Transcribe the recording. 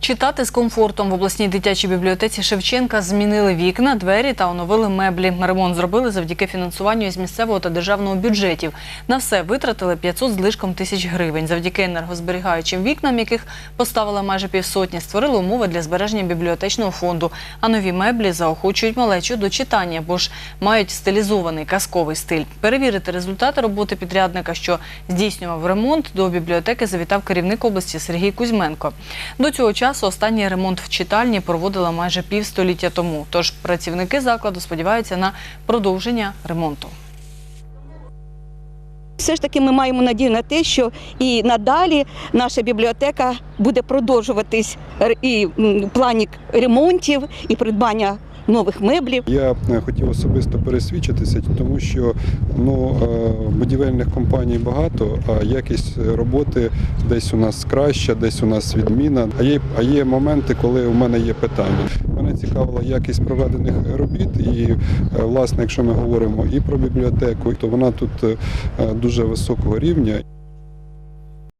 Читати з комфортом в обласній дитячій бібліотеці Шевченка змінили вікна, двері та оновили меблі. Ремонт зробили завдяки фінансуванню із місцевого та державного бюджетів. На все витратили 500 з лишком тисяч гривень. Завдяки енергозберігаючим вікнам, яких поставили майже півсотні, створили умови для збереження бібліотечного фонду. А нові меблі заохочують малечу до читання, бо ж мають стилізований казковий стиль. Перевірити результати роботи підрядника, що здійснював ремонт, до бібліотеки завітав керівник області Сергій Кузьменко. До цього часу останній ремонт в читальні проводила майже півстоліття тому. Тож працівники закладу сподіваються на продовження ремонту. Все ж таки ми маємо надію на те, що і надалі наша бібліотека буде продовжуватись і в плані ремонтів, і придбання нових меблів. Я е, хотів особисто пересвідчитися, тому що ну, е, будівельних компаній багато, а якість роботи десь у нас краща, десь у нас відміна. А є, а є моменти, коли у мене є питання. Мене цікавила якість проведених робіт, і е, власне, якщо ми говоримо і про бібліотеку, то вона тут дуже високого рівня.